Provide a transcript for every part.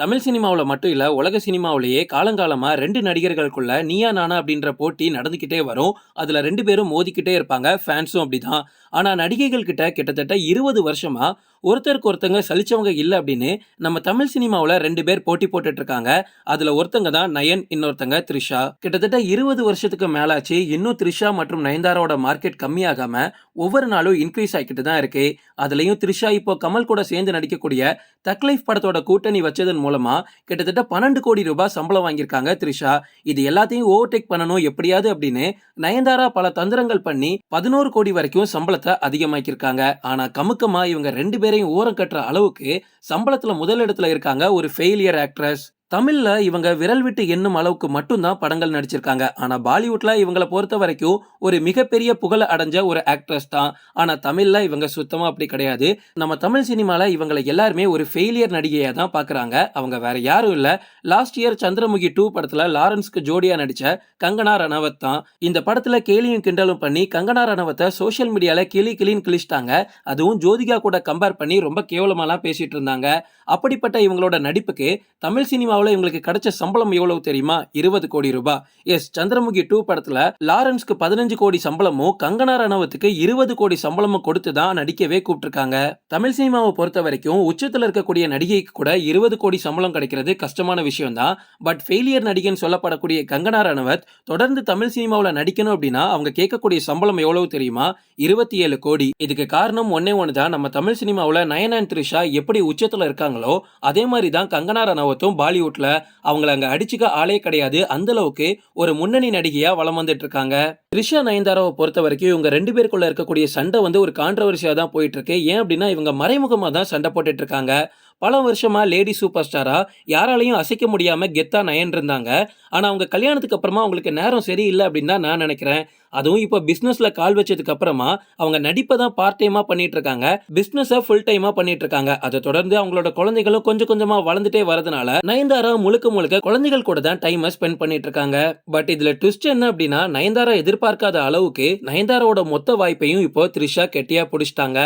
தமிழ் சினிமாவில் மட்டும் இல்லை உலக சினிமாவிலேயே காலங்காலமாக ரெண்டு நடிகர்களுக்குள்ள நீயா நானா அப்படின்ற போட்டி நடந்துக்கிட்டே வரும். அதில் ரெண்டு பேரும் மோதிக்கிட்டே இருப்பாங்க. ஃபேன்ஸும் அப்படிதான். ஆனால் நடிகைகள் கிட்ட கிட்டத்தட்ட இருபது வருஷமாக ஒருத்தருக்கு ஒருத்தங்க சலிச்சவங்க இல்லை அப்படின்னு நம்ம தமிழ் சினிமாவில் ரெண்டு பேர் போட்டி போட்டுட்டு இருக்காங்க அதில் ஒருத்தங்க தான் நயன் இன்னொருத்தங்க த்ரிஷா. கிட்டத்தட்ட இருபது வருஷத்துக்கு மேலாச்சு. இன்னும் த்ரிஷா மற்றும் நயன்தாராவோட மார்க்கெட் கம்மியாகாம ஒவ்வொரு நாளும் இன்க்ரீஸ் ஆகிக்கிட்டு தான் இருக்கு. அதுலயும் த்ரிஷா இப்போ கமல் கூட சேர்ந்து நடிக்கக்கூடிய தக்லைஃப் படத்தோட கூட்டணி வச்சதன் மூலமா கிட்டத்தட்ட பன்னெண்டு கோடி ரூபாய் சம்பளம் வாங்கியிருக்காங்க த்ரிஷா. இது எல்லாத்தையும் ஓவர்டேக் பண்ணணும் எப்படியாவது அப்படின்னு நயன்தாரா பல தந்திரங்கள் பண்ணி பதினோரு கோடி வரைக்கும் சம்பளத்தை அதிகமாக்கியிருக்காங்க. ஆனா கமுக்கமா இவங்க ரெண்டு பேரையும் ஓரம் கட்டுற அளவுக்கு சம்பளத்தில் முதலிடத்தில் இருக்காங்க ஒரு ஃபெயிலியர் ஆக்ட்ரஸ் தமிழ்ல இவங்க விரல் விட்டு எண்ணும் அளவுக்கு மட்டும்தான் படங்கள் நடிச்சிருக்காங்க. ஆனா பாலிவுட்ல இவங்களை பொறுத்த வரைக்கும் ஒரு மிகப்பெரிய புகழ அடைஞ்ச ஒரு ஆக்ட்ரஸ் தான். ஆனா தமிழ்ல இவங்க சுத்தமா அப்படி கிடையாது. நம்ம தமிழ் சினிமால இவங்களை எல்லாருமே ஒரு ஃபெயிலியர் நடிகையா தான் பாக்குறாங்க. அவங்க வேற யாரும் இல்ல. லாஸ்ட் இயர் சந்திரமுகி டூ படத்துல லாரன்ஸ்க்கு ஜோடியா நடிச்ச கங்கனா ரணவத் தான். இந்த படத்துல கேலியும் கிண்டலும் பண்ணி கங்கனா ரணவத்தை சோஷியல் மீடியால கிளி கிளின்னு கிழிச்சிட்டாங்க. அதுவும் ஜோதிகா கூட கம்பேர் பண்ணி ரொம்ப கேவலமாலாம் பேசிட்டு இருந்தாங்க. அப்படிப்பட்ட இவங்களோட நடிப்புக்கு தமிழ் சினிமா சினிமாவில் இவங்களுக்கு கிடைச்ச சம்பளம் எவ்வளவு தெரியுமா? இருபது கோடி ரூபாய் எஸ் சந்திரமுகி டூ படத்துல லாரன்ஸ்க்கு பதினஞ்சு கோடி சம்பளமும் கங்கனா ரணவத்துக்கு இருபது கோடி சம்பளமும் கொடுத்து தான் நடிக்கவே கூப்பிட்டுருக்காங்க. தமிழ் சினிமாவை பொறுத்த வரைக்கும் உச்சத்துல இருக்கக்கூடிய நடிகைக்கு கூட இருபது கோடி சம்பளம் கிடைக்கிறது கஷ்டமான விஷயம் தான். பட் ஃபெயிலியர் நடிகைன்னு சொல்லப்படக்கூடிய கங்கனா ரணவத் தொடர்ந்து தமிழ் சினிமாவில் நடிக்கணும் அப்படின்னா அவங்க கேட்கக்கூடிய சம்பளம் எவ்வளவு தெரியுமா? இருபத்தி ஏழு கோடி. இதுக்கு காரணம் ஒன்னே ஒன்று தான் நம்ம தமிழ் சினிமாவில் நயன் அண்ட் த்ரிஷா எப்படி உச்சத்தில் இருக்காங்களோ அதே மாதிரி தான் கங்கனா ரணவத்தும் பாலிவுட்ல அவங்கள அங்க அடிச்சுக்க ஆளே கிடையாது. அந்த அளவுக்கு ஒரு முன்னணி நடிகையா வளம் வந்துட்டு இருக்காங்க. த்ரிஷா நயன்தாராவை பொறுத்த வரைக்கும் இவங்க ரெண்டு பேருக்குள்ள இருக்கக்கூடிய சண்டை வந்து ஒரு கான்ட்ரவர்சியா தான் போயிட்டு இருக்கு. ஏன் அப்படின்னா இவங்க மறைமுகமா தான் சண்டை போட்டுட்டு இருக்காங்க. பல வருஷமாக லேடி சூப்பர் ஸ்டாராக யாராலையும் அசைக்க முடியாமல் கெத்தாக நயன் இருந்தாங்க. அவங்க கல்யாணத்துக்கு அப்புறமா அவங்களுக்கு நேரம் சரியில்லை அப்படின்னு தான் நான் நினைக்கிறேன். அதுவும் இப்போ பிஸ்னஸில் கால் வச்சதுக்கு அப்புறமா அவங்க நடிப்பை தான் பார்ட் டைமாக பண்ணிட்டு இருக்காங்க. ஃபுல் டைமாக பண்ணிட்டு இருக்காங்க. அதை தொடர்ந்து அவங்களோட குழந்தைகளும் கொஞ்சம் கொஞ்சமாக வளர்ந்துட்டே வரதுனால நயன்தாரா முழுக்க முழுக்க குழந்தைகள் கூட தான் டைமை ஸ்பெண்ட் பண்ணிட்டு இருக்காங்க. பட் இதில் ட்விஸ்ட் என்ன அப்படின்னா நயன்தாரா எதிர்பார்க்காத அளவுக்கு நயன்தாராவோட மொத்த வாய்ப்பையும் இப்போ த்ரிஷா கெட்டியாக பிடிச்சிட்டாங்க.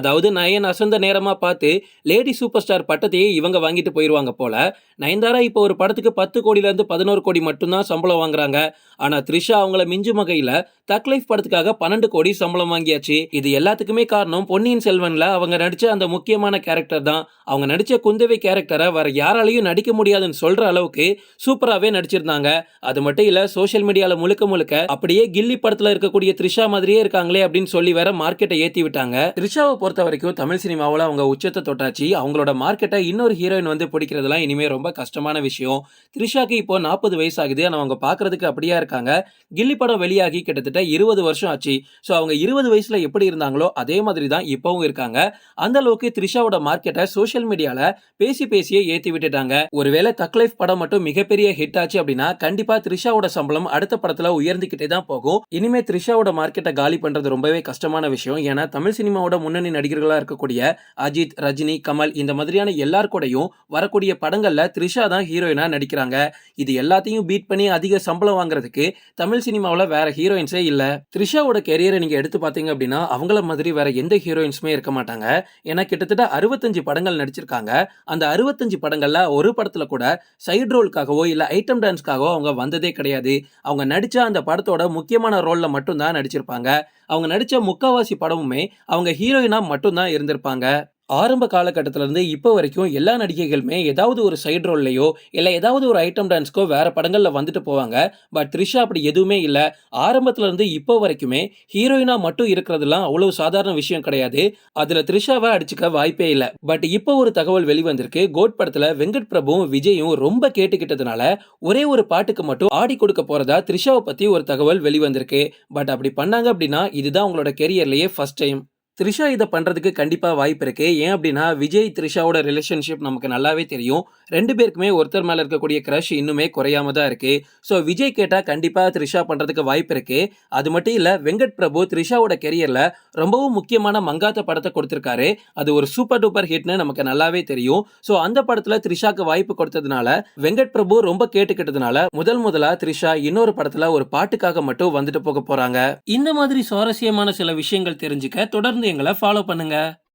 அதாவது நயன் அசந்த நேரமாக பார்த்து லேடி சூப்பர் ஸ்டார் பட்டத்தையே இவங்க வாங்கிட்டு போயிடுவாங்க போல. நயன்தாரா இப்போ ஒரு படத்துக்கு பத்து கோடியிலேருந்து பதினோரு கோடி மட்டும்தான் சம்பளம் வாங்குறாங்க. ஆனால் த்ரிஷா அவங்கள மிஞ்சும் வகையில் தக் லைஃப் படத்துக்காக பன்னெண்டு கோடி சம்பளம் வாங்கியாச்சு. இது எல்லாத்துக்குமே காரணம் பொன்னியின் செல்வனில் அவங்க நடித்த அந்த முக்கியமான கேரக்டர் தான். அவங்க நடித்த குந்தவை கேரக்டரை வேற யாராலையும் நடிக்க முடியாதுன்னு சொல்கிற அளவுக்கு சூப்பராகவே நடிச்சிருந்தாங்க. அது மட்டும் இல்லை சோஷியல் மீடியாவில் முழுக்க முழுக்க அப்படியே கில்லி படத்தில் இருக்கக்கூடிய த்ரிஷா மாதிரியே இருக்காங்களே அப்படின்னு சொல்லி வேற மார்க்கெட்டை ஏற்றி விட்டாங்க த்ரிஷாவை பொறுத்த வரைக்கும் தமிழ் சினிமாவில் அவங்க உச்சத்தை தொட்டாச்சு. அவங்களோட மார்க்கெட்டை இன்னொரு ஹீரோயின் வந்து பிடிக்கிறதுலாம் இனிமே ரொம்ப கஷ்டமான விஷயம். த்ரிஷாக்கு இப்போ நாற்பது வயசு ஆகுது ஆனால் அவங்க பார்க்கறதுக்கு அப்படியா இருக்காங்க. கில்லி படம் வெளியாகி கிட்டத்தட்ட இருபது வருஷம் ஆச்சு. ஸோ அவங்க இருபது வயசுல எப்படி இருந்தாங்களோ அதே மாதிரி தான் இப்பவும் இருக்காங்க. அந்த அளவுக்கு த்ரிஷாவோட மார்க்கெட்டை சோஷியல் மீடியால பேசி பேசியே ஏத்தி விட்டுட்டாங்க. ஒருவேளை தக் லைஃப் படம் மட்டும் மிகப்பெரிய ஹிட் ஆச்சு அப்படின்னா கண்டிப்பா த்ரிஷாவோட சம்பளம் அடுத்த படத்துல உயர்ந்துகிட்டே தான் போகும். இனிமே த்ரிஷாவோட மார்க்கெட்டை காலி பண்றது ரொம்பவே கஷ்டமான விஷயம். ஏன்னா தமிழ் சினிமாவோட முன்னணி நடிகர்களா இருக்கக்கூடிய அஜித் ரஜினி கமல் இந்த மாதிரியான எல்லார் கூடயும் வரக்கூடிய படங்களில் த்ரிஷா தான் ஹீரோயினா நடிக்கிறாங்க. இது எல்லாத்தையும் பீட் பண்ணி அதிக சம்பளம் வாங்குறதுக்கு தமிழ் சினிமாவில் வேற ஹீரோயின்ஸே இல்லை. த்ரிஷாவோட கெரியரை நீங்கள் எடுத்து பார்த்தீங்க அப்படின்னா அவங்கள மாதிரி வேற எந்த ஹீரோயின்ஸுமே இருக்க மாட்டாங்க. ஏன்னா கிட்டத்தட்ட அறுபத்தஞ்சு படங்கள் நடிச்சிருக்காங்க. அந்த அறுபத்தஞ்சு படங்களில் ஒரு படத்தில் கூட சைடு ரோலுக்காகவோ இல்லை ஐட்டம் டான்ஸ்க்காகவோ அவங்க வந்ததே கிடையாது. அவங்க நடித்த அந்த படத்தோட முக்கியமான ரோலில் மட்டும்தான் நடிச்சிருப்பாங்க. அவங்க நடித்த முக்காவாசி படமுமே அவங்க ஹீரோயினாக மட்டும்தான் இருந்திருப்பாங்க. ஆரம்ப காலகட்டத்திலேருந்து இப்போ வரைக்கும் எல்லா நடிகைகளுமே ஏதாவது ஒரு சைடு ரோல்லையோ இல்லை ஏதாவது ஒரு ஐட்டம் டான்ஸ்க்கோ வேறு படங்களில் வந்துட்டு போவாங்க. பட் த்ரிஷா அப்படி எதுவுமே இல்லை. ஆரம்பத்துலேருந்து இப்போ வரைக்குமே ஹீரோயினாக மட்டும் இருக்கிறதுலாம் அவ்வளோ சாதாரண விஷயம் கிடையாது. அதில் த்ரிஷாவை அடிச்சுக்க வாய்ப்பே இல்லை. பட் இப்போ ஒரு தகவல் வெளிவந்திருக்கு. கோட் படத்தில் வெங்கட் பிரபுவும் விஜயும் ரொம்ப கேட்டுக்கிட்டதுனால ஒரே ஒரு பாட்டுக்கு மட்டும் ஆடி கொடுக்க போகிறதா த்ரிஷாவை பற்றி ஒரு தகவல் வெளிவந்திருக்கு. பட் அப்படி பண்ணாங்க அப்படின்னா இதுதான் உங்களோட கெரியர்லேயே ஃபஸ்ட் டைம் த்ரிஷா இதை பண்ணுறதுக்கு கண்டிப்பாக வாய்ப்பு இருக்குது ஏன் அப்படின்னா விஜய் த்ரிஷாவோட ரிலேஷன்ஷிப் நமக்கு நல்லாவே தெரியும். ரெண்டு பேருக்குமே ஒருத்தர் மேலே இருக்கக்கூடிய க்ரஷ் இன்னுமே குறையாம தான் இருக்குது ஸோ விஜய் கேட்டால் கண்டிப்பாக த்ரிஷா பண்ணுறதுக்கு வாய்ப்பு இருக்குது அது மட்டும் இல்லை வெங்கட் பிரபு த்ரிஷாவோட கெரியரில் ரொம்பவும் முக்கியமான மங்காத்த படத்தை கொடுத்துருக்காரு. அது ஒரு சூப்பர் டூப்பர் ஹிட்னு நமக்கு நல்லாவே தெரியும். ஸோ அந்த படத்தில் த்ரிஷாக்கு வாய்ப்பு கொடுத்ததுனால வெங்கட் பிரபு ரொம்ப கேட்டுக்கிட்டதுனால முதல் முதலாக த்ரிஷா இன்னொரு படத்தில் ஒரு பாட்டுக்காக மட்டும் வந்துட்டு போக போகிறாங்க இந்த மாதிரி சுவாரஸ்யமான சில விஷயங்கள் தெரிஞ்சுக்க தொடர்ந்து எங்களை ஃபாலோ பண்ணுங்கள்